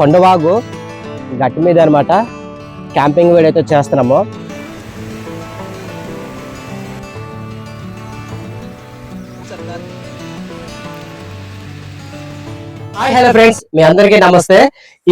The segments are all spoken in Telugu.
కొండవాగు గట్టి మీద అనమాట క్యాంపింగ్ వేడైతే చేస్తున్నామో. Hi hello friends. మీ అందరికీ నమస్తే.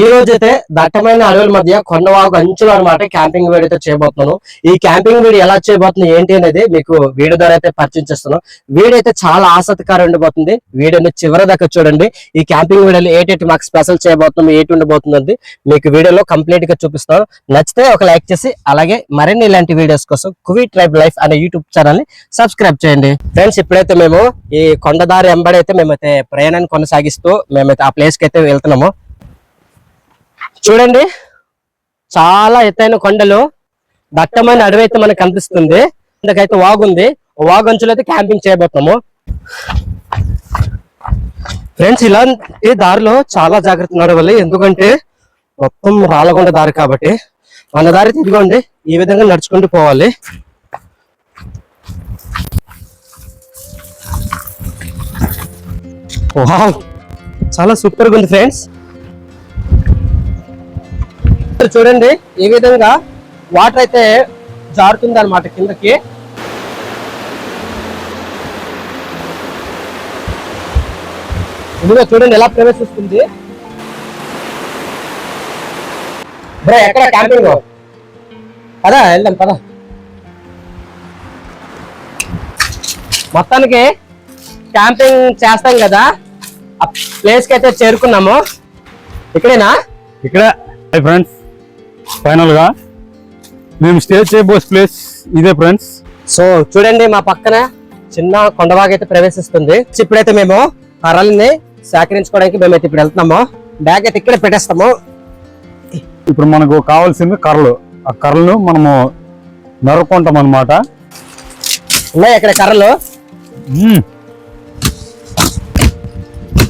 ఈ రోజు అయితే దట్టమైన అడవుల మధ్య కొండవాగు అంచులు అనమాట క్యాంపింగ్ వీడియో అయితే చేయబోతున్నాను. ఈ క్యాంపింగ్ వీడియో ఎలా చేయబోతుంది ఏంటి అనేది మీకు వీడియో ద్వారా అయితే పరిచయం చేస్తున్నాను. వీడియో అయితే చాలా ఆసక్తికరం ఉండబోతుంది వీడియోని చివరి దాకా చూడండి. ఈ క్యాంపింగ్ వీడియోలో ఏటేటి మాకు స్పెషల్ చేయబోతున్నాం ఏటి ఉండబోతుంది మీకు వీడియోలో కంప్లీట్గా చూపిస్తాను. నచ్చితే ఒక లైక్ చేసి అలాగే మరిన్ని ఇలాంటి వీడియోస్ కోసం కువీ ట్రైబ్ లైఫ్ అనే యూట్యూబ్ ఛానల్ని సబ్స్క్రైబ్ చేయండి. ఫ్రెండ్స్ ఇప్పుడైతే మేము ఈ కొండదారి ఎంబడైతే మేమైతే ప్రయాణాన్ని కొనసాగిస్తూ మేమైతే ఆ ప్లేస్కి అయితే వెళ్తున్నాము. చూడండి చాలా ఎత్తైన కొండలు దట్టమైన అడవి అయితే మనకు కనిపిస్తుంది. ఇందుకైతే వాగుంది వాగు అంచులో అయితే క్యాంపింగ్ చేయబోతున్నాము. ఫ్రెండ్స్ ఇలాంటి దారిలో చాలా జాగ్రత్త నడవాలి ఎందుకంటే మొత్తం రాలగొండ దారి కాబట్టి మన దారి తిరిగండి ఈ విధంగా నడుచుకుంటూ పోవాలి. వావ్ చాలా సూపర్గా ఉంది ఫ్రెండ్స్. చూడండి ఈ విధంగా వాటర్ అయితే జారుతుంది అనమాట కిందకి. ఇదిగో చూడండి ఎలా ప్రవేశిస్తుంది. బ్రో ఎక్కడ క్యాంపింగ్ పదా వెళ్దాం పదా. మొత్తానికి క్యాంపింగ్ చేస్తాం కదా. ఆ ప్లేస్కి అయితే చేరుకున్నాము. ఇక్కడేనా? ఇక్కడ. హాయ్ ఫ్రెండ్స్ ఫైనల్గా. మేము స్టే చేయబోస్ ప్లేస్ ఇదే ఫ్రెండ్స్ సో చూడండి మా పక్కన చిన్న కొండవాగ అయితే ప్రవేశిస్తుంది. ఇప్పుడైతే మేము కర్రల్ని సేకరించుకోవడానికి మేమైతే ఇప్పుడు వెళ్తున్నాము. బ్యాగ్ అయితే ఇక్కడ పెట్టేస్తాము. ఇప్పుడు మనకు కావాల్సింది కర్రలు. ఆ కర్రలను మనము నరుక్కుంటాం అనమాట ఉన్నాయి ఇక్కడ కర్రలు.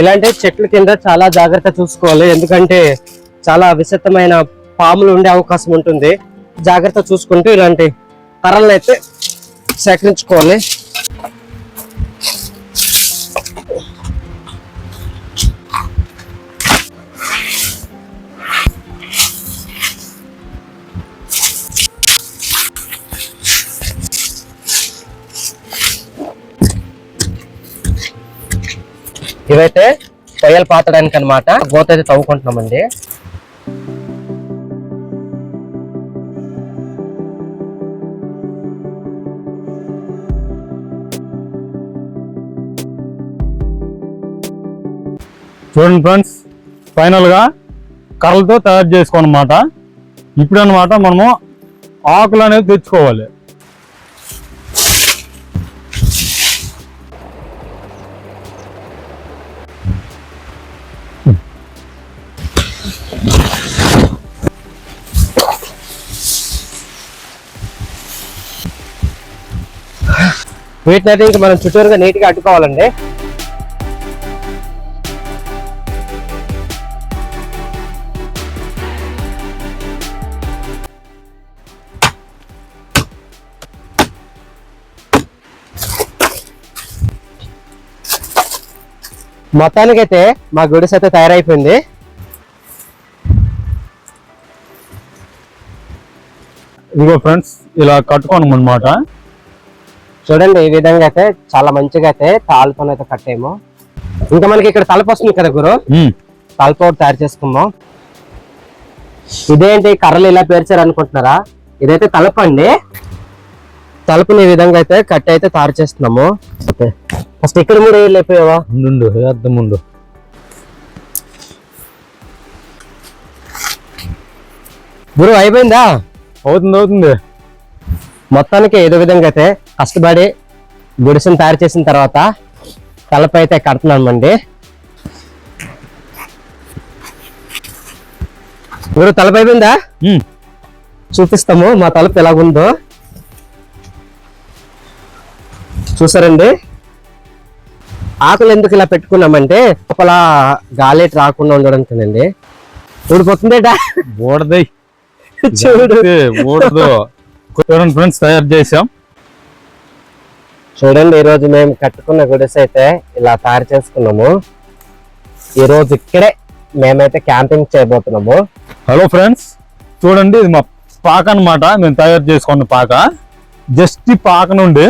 ఇలాంటి చెట్ల కింద చాలా జాగ్రత్త చూసుకోవాలి. ఎందుకంటే చాలా విశిష్టమైన పాములు ఉండే అవకాశం ఉంటుంది. జాగ్రత్త చూసుకుంటూ ఇలాంటి కర్రలను అయితే సేకరించుకోవాలి. ఇవైతే పొయ్యలు పాతడానికి అనమాట గోత అయితే తవ్వుకుంటున్నామండి. చూడండి ఫ్రెండ్స్ ఫైనల్గా కర్రలతో తయారు చేసుకోనమాట ఇప్పుడు అనమాట మనము ఆకులు అనేది తెచ్చుకోవాలి. వీటిని అయితే ఇంకా మనం చుట్టూరుగా నీట్గా అడ్డుకోవాలండి. మొత్తానికైతే మా గుడిసె అయితే తయారైపోయింది. ఇదిగో ఫ్రెండ్స్ ఇలా కట్టుకోను అనమాట చూడండి ఈ విధంగా అయితే చాలా మంచిగా అయితే తాళ్ళతో అయితే కట్టేమో. ఇంకా మనకి ఇక్కడ తలపు వస్తుంది కదా గురు? తలపు ఒకటి తయారు చేసుకుందాం. ఇదేంటి? కర్రలు ఇలా పేర్చారు అనుకుంటున్నారా? ఇదైతే తలుపు అండి. తలుపుని ఈ విధంగా అయితే కట్టి అయితే తయారు చేస్తున్నాము. ఫస్ట్ ఇక్కడ మూడు లేకపోయావా ఉండు అర్థం ఉండు. గురు అయిపోయిందా? అవుతుంది అవుతుంది. మొత్తానికి ఏదో విధంగా అయితే కష్టపడి గుడిసెని తయారు చేసిన తర్వాత తలపై అయితే కడుతున్నామండి గురు తలపై అయిపోయిందా. చూపిస్తాము మా తలుపు ఎలాగుందో. చూసారండి? ఆకులు ఎందుకు ఇలా పెట్టుకున్నామంటే లోపల గాలి రాకుండా ఉండడానికేనండి ఊడిపోతుందేటా ఓడదై చూడు. చూడండి ఫ్రెండ్స్ తయారు చేసాం చూడండి ఈ రోజు మేము కట్టుకున్న గుడిసె అయితే ఇలా తయారు చేసుకున్నాము. ఈ రోజు ఇక్కడే మేమైతే క్యాంపింగ్ చేయబోతున్నాము. హలో ఫ్రెండ్స్ చూడండి ఇది మా పాక అన్నమాట. మేము తయారు చేసుకున్న పాక. జస్ట్ పాక నుండి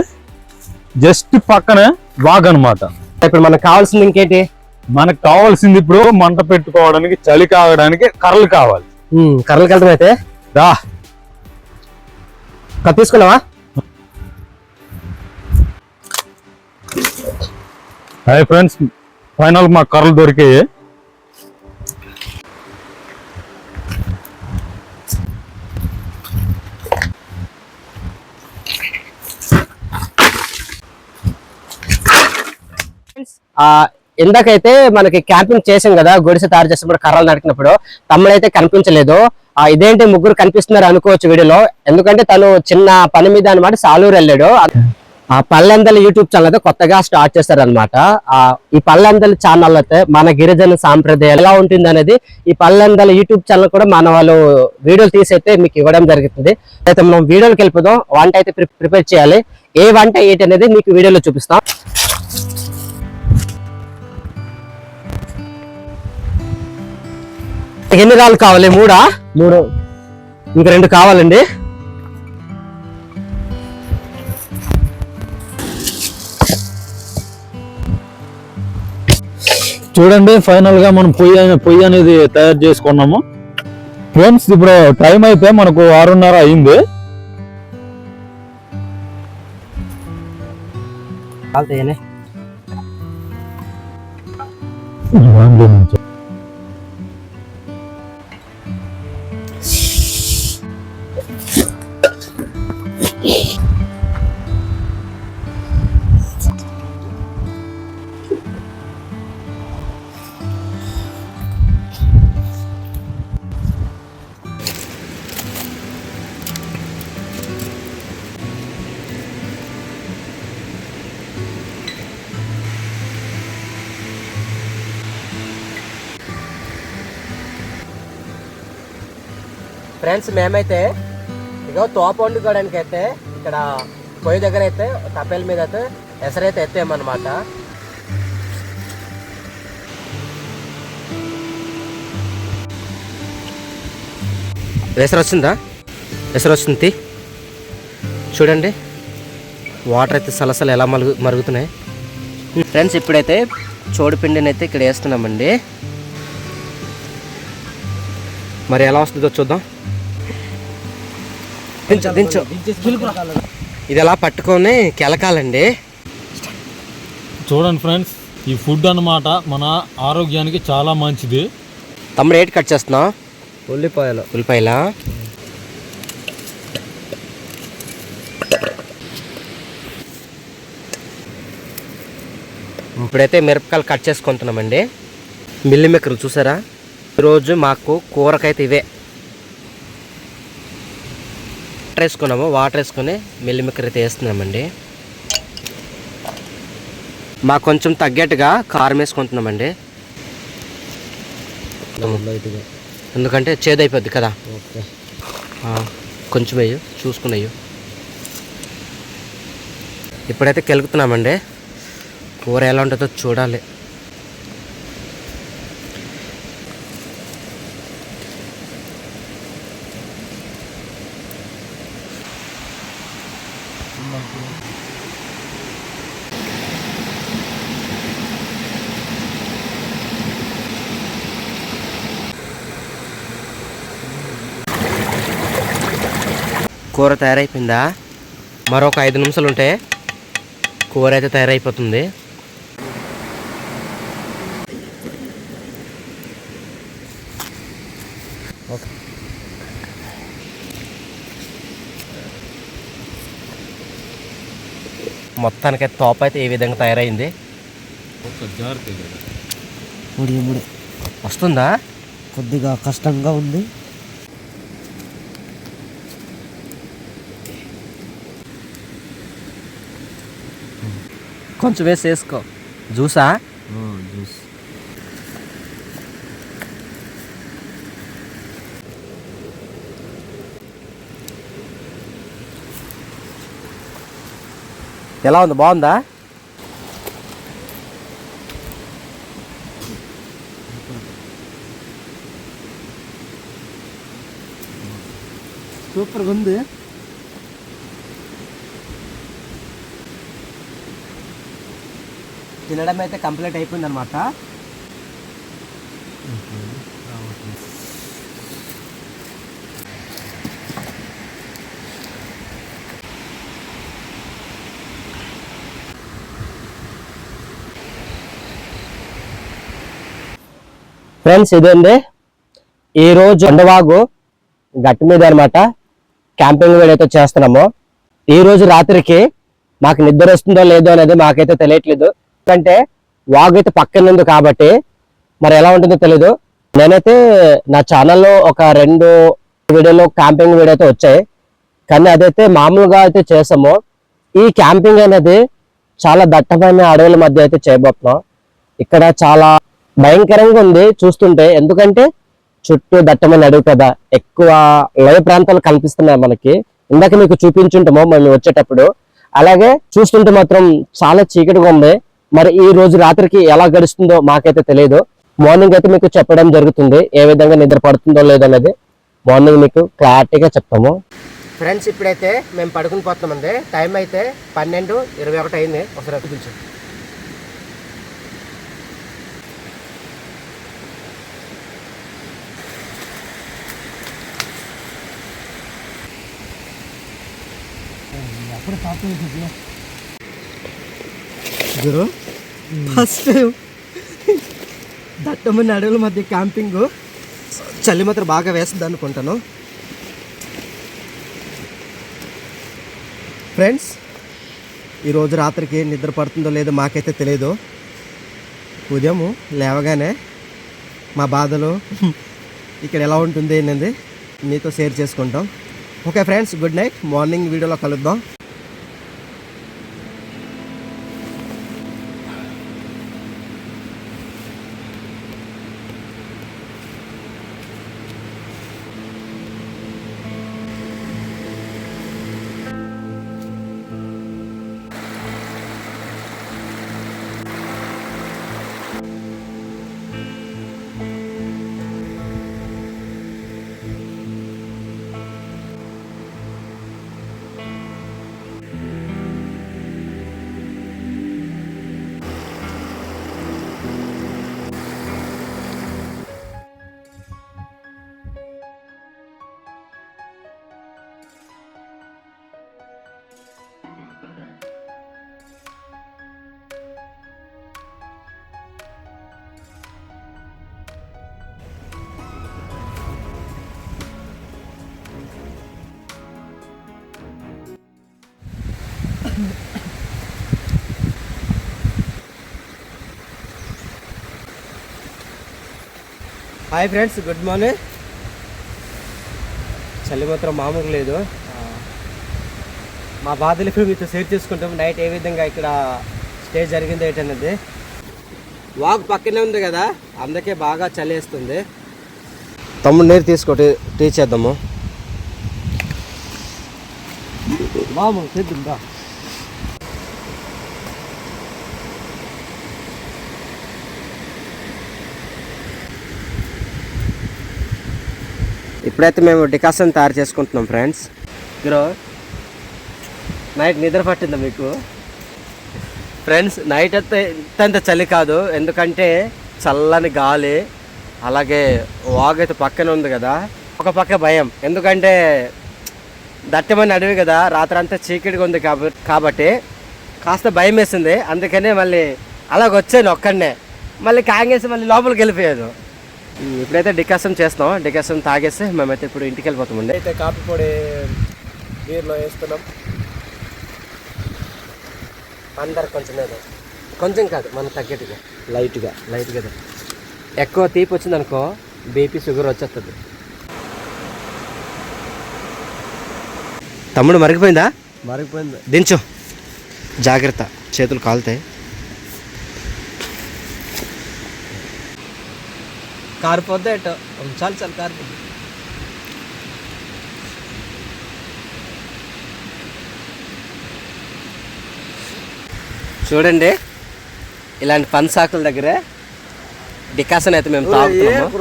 జస్ట్ పక్కనే వాగ్ అన్నమాట. ఇప్పుడు మనకు కావాల్సింది ఇంకేంటి? మనకు కావాల్సింది ఇప్పుడు మంట పెట్టుకోవడానికి చలి కాగడానికి కర్రలు కావాలి. కర్రలు కలటం అయితే? రా. తీసుకున్నావా? హాయ్ ఫ్రెండ్స్ ఫైనల్ మా కర్రలు దొరికాయి. ఇందాకైతే మనకి క్యాంపింగ్ చేసాం కదా గొడిసె తయారు చేసినప్పుడు కర్రలు నడికినప్పుడు తమ్ముడైతే కనిపించలేదు. ఆ ఇదేంటి ముగ్గురు కనిపిస్తున్నారు అనుకోవచ్చు వీడియోలో. ఎందుకంటే తను చిన్న పని మీద అనమాట సాలూరు వెళ్ళాడు. ఆ పల్లెందల యూట్యూబ్ ఛానల్ అయితే కొత్తగా స్టార్ట్ చేశారు అనమాట ఆ ఈ పల్లెందల ఛానల్ అయితే మన గిరిజన సాంప్రదాయాలు ఎలా ఉంటుంది అనేది ఈ పల్లెందల యూట్యూబ్ ఛానల్ కూడా మన వాళ్ళు వీడియోలు తీసి అయితే మీకు ఇవ్వడం జరుగుతుంది. అయితే మనం వీడియోకి వెళ్ళిపోదాం. వంట అయితే ప్రిపేర్ చేయాలి. ఏ వంట ఏంటి అనేది మీకు వీడియోలో చూపిస్తాం. ఎన్ని రాళ్ళు కావాలి? మూడా? మూడు. ఇంకా రెండు కావాలండి. చూడండి ఫైనల్గా మనం పొయ్యి పొయ్యి అనేది తయారు చేసుకున్నాము. ఫ్రెండ్స్ ఇప్పుడు టైం అయితే మనకు ఆరున్నర అయింది. కాలుతాయనే ఫ్రెండ్స్ మేమైతే ఇక తోప వండుకోవడానికి అయితే ఇక్కడ పొయ్యి దగ్గర అయితే తపేల మీద అయితే ఎసరైతే ఎత్తామన్నమాట. ఎసరు వచ్చిందా ఎసరు వస్తుంది చూడండి వాటర్ అయితే సలసలు ఎలా మరుగు మరుగుతున్నాయి. ఫ్రెండ్స్ ఇప్పుడైతే చోడుపిండిని అయితే ఇక్కడ వేస్తున్నామండి. మరి ఎలా వస్తుందో చూద్దాం. దించు దించు. ఇది ఎలా పట్టుకొని కెలకాలండి. చూడండి ఫ్రెండ్స్ ఈ ఫుడ్ అన్నమాట మన ఆరోగ్యానికి చాలా మంచిది. తమ్ముడు ఏటి కట్ చేస్తున్నావు ఉల్లిపాయలు. ఉల్లిపాయల? ఇప్పుడైతే మిరపకాయలు కట్ చేసుకుంటున్నామండి. మిల్లి మెక్కలు చూసారా? ఈరోజు మాకు కూరకైతే ఇవే. వాటర్ వేసుకున్నాము వాటర్ వేసుకొని మిల్లి మెక్కలు అయితే వేస్తున్నామండి. మాకు కొంచెం తగ్గట్టుగా కారం వేసుకుంటున్నామండి. ఎందుకంటే చేదైపోద్ది కదా. ఓకే. ఆ, కొంచెం వేయు చూసుకుని వేయు. ఇప్పుడైతే కెలుకుతున్నామండి. కూర ఎలా ఉంటుందో చూడాలి. కూర తయారైపోయిందా? మరొక ఐదు నిమిషాలు ఉంటే కూర అయితే తయారైపోతుంది. మొత్తానికి తోప అయితే ఏ విధంగా తయారైంది? వస్తుందా? కొద్దిగా కష్టంగా ఉంది. కొంచెం వేసి వేసుకో జ్యూసా జ్యూస్. ఎలా ఉంది? బాగుందా? సూపర్గా ఉంది. తినడం అయితే కంప్లీట్ అయిపోయింది అనమాట ఫ్రెండ్స్ ఇదండి ఈరోజు ఉండవాగు గట్టి మీద అనమాట క్యాంపింగ్ వేడైతే చేస్తున్నాము. ఈ రోజు రాత్రికి మాకు నిద్ర వస్తుందో లేదో అనేది మాకైతే తెలియట్లేదు. ఎందుకంటే వాగ్ అయితే పక్కన ఉంది కాబట్టి మరి ఎలా ఉంటుందో తెలీదు. నేనైతే నా ఛానల్లో ఒక రెండు వీడియోలు క్యాంపింగ్ వీడియో అయితే వచ్చాయి. కానీ అదైతే మామూలుగా అయితే చేసాము. ఈ క్యాంపింగ్ అనేది చాలా దట్టమైన అడవుల మధ్య అయితే చేయబోతున్నాం. ఇక్కడ చాలా భయంకరంగా ఉంది చూస్తుంటే. ఎందుకంటే చుట్టూ దట్టమైన అడవి కదా. ఎక్కువ లోయ ప్రాంతాలు కనిపిస్తున్నాయి మనకి. ఇందాక మీకు చూపించుంటాము మేము వచ్చేటప్పుడు. అలాగే చూస్తుంటే మాత్రం చాలా చీకటిగా ఉంది. మరి ఈ రోజు రాత్రికి ఎలా గడుస్తుందో మాకైతే తెలియదు మార్నింగ్ అయితే మీకు చెప్పడం జరుగుతుంది. ఏ విధంగా నిద్ర పడుతుందో లేదో అనేది మార్నింగ్ మీకు క్లారిటీగా చెప్తాము. ఫ్రెండ్స్ ఇప్పుడైతే మేము పడుకుని పోతున్నామండి టైం అయితే పన్నెండు ఇరవై ఒకటి అయింది. ఒకసారి చూపించు గురు ఫస్ట్ టైం దట్టమైన అడవుల మధ్య క్యాంపింగ్ చలి మాత్రం బాగా వేస్తుంది అనుకుంటాను. ఫ్రెండ్స్ ఈరోజు రాత్రికి నిద్ర పడుతుందో లేదో మాకైతే తెలియదు ఉదయం లేవగానే మా బాధలు ఇక్కడ ఎలా ఉంటుంది అనేది మీతో షేర్ చేసుకుంటాం. Okay friends good night morning వీడియోలో కలుద్దాం. Hi friends good morning. చలి మాత్రం మామూలు లేదు. మా బాధలు ఇప్పుడు మీతో షేర్ చేసుకుంటాం. నైట్ ఏ విధంగా ఇక్కడ స్టే జరిగింది ఏంటన్నది వాక్ పక్కనే ఉంది కదా అందుకే బాగా చలేస్తుంది తమ్ముడు నీరు తీసుకో టీ టీ చేద్దాము. మామూలు చేద్దాం ఇప్పుడైతే మేము డికాషన్ తయారు చేసుకుంటున్నాం ఫ్రెండ్స్. గ్రో నైట్ నిద్ర పట్టిందా మీకు? ఫ్రెండ్స్ నైట్ అయితే ఇంత చలి కాదు. ఎందుకంటే చల్లని గాలి అలాగే వాగ్ అయితే పక్కనే ఉంది కదా. ఒక పక్క భయం. ఎందుకంటే దట్టమైన అడవి కదా రాత్రి అంతా చీకటిగా ఉంది కాబట్టి కాస్త భయం వేసింది. అందుకనే మళ్ళీ అలాగ వచ్చాను ఒక్కడనే. మళ్ళీ కాంగేసి మళ్ళీ లోపలికి వెళ్ళిపోయాను ఇప్పుడైతే డికాషన్ చేస్తాం డికాషన్ తాగేసి మేమైతే ఇప్పుడు ఇంటికి వెళ్ళిపోతామండి అయితే కాఫీ పొడి నీరులో వేస్తున్నాం. అందరు కొంచెం కొంచెం కాదు మనకు తగ్గట్టుగా లైట్గా లైట్ కదా ఎక్కువ తీపి వచ్చింది అనుకో బీపీ షుగర్ వచ్చేస్తుంది. తమ్ముడు మరిగిపోయిందా? మరిగిపోయింది. దించు. జాగ్రత్త చేతులు కాలుతాయి. కారిపోద్ది ఎటో చాలు చాలు కారిపోద్ది చూడండి ఇలాంటి పంచాకుల దగ్గర డికాషన్ అయితే మేము తాగుతున్నాము.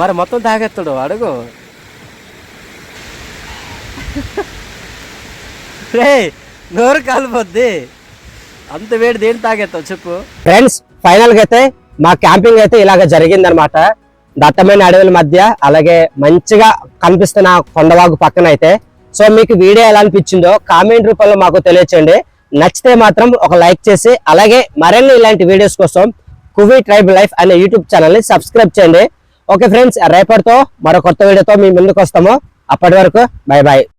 మరి మొత్తం తాగెత్తాడు అడుగు. రే నోరు కాలిపోద్ది. అంత వేడి దేని తాగెత్తావు చెప్పు. ఫ్రెండ్స్ ఫైనల్గా అయితే మా క్యాంపింగ్ అయితే ఇలాగ జరిగిందనమాట దట్టమైన అడవుల మధ్య అలాగే మంచిగా కనిపిస్తున్న కొండవాగు పక్కన అయితే సో మీకు వీడియో ఎలా అనిపించిందో కామెంట్ రూపంలో మాకు తెలియచేయండి. నచ్చితే మాత్రం ఒక లైక్ చేసి అలాగే మరిన్ని ఇలాంటి వీడియోస్ కోసం కువీ ట్రైబ్ లైఫ్ అనే యూట్యూబ్ ఛానల్ని సబ్స్క్రైబ్ చేయండి. ఓకే ఫ్రెండ్స్ రేపటితో మరో కొత్త వీడియోతో మీ ముందుకు వస్తాము. అప్పటి వరకు బై బాయ్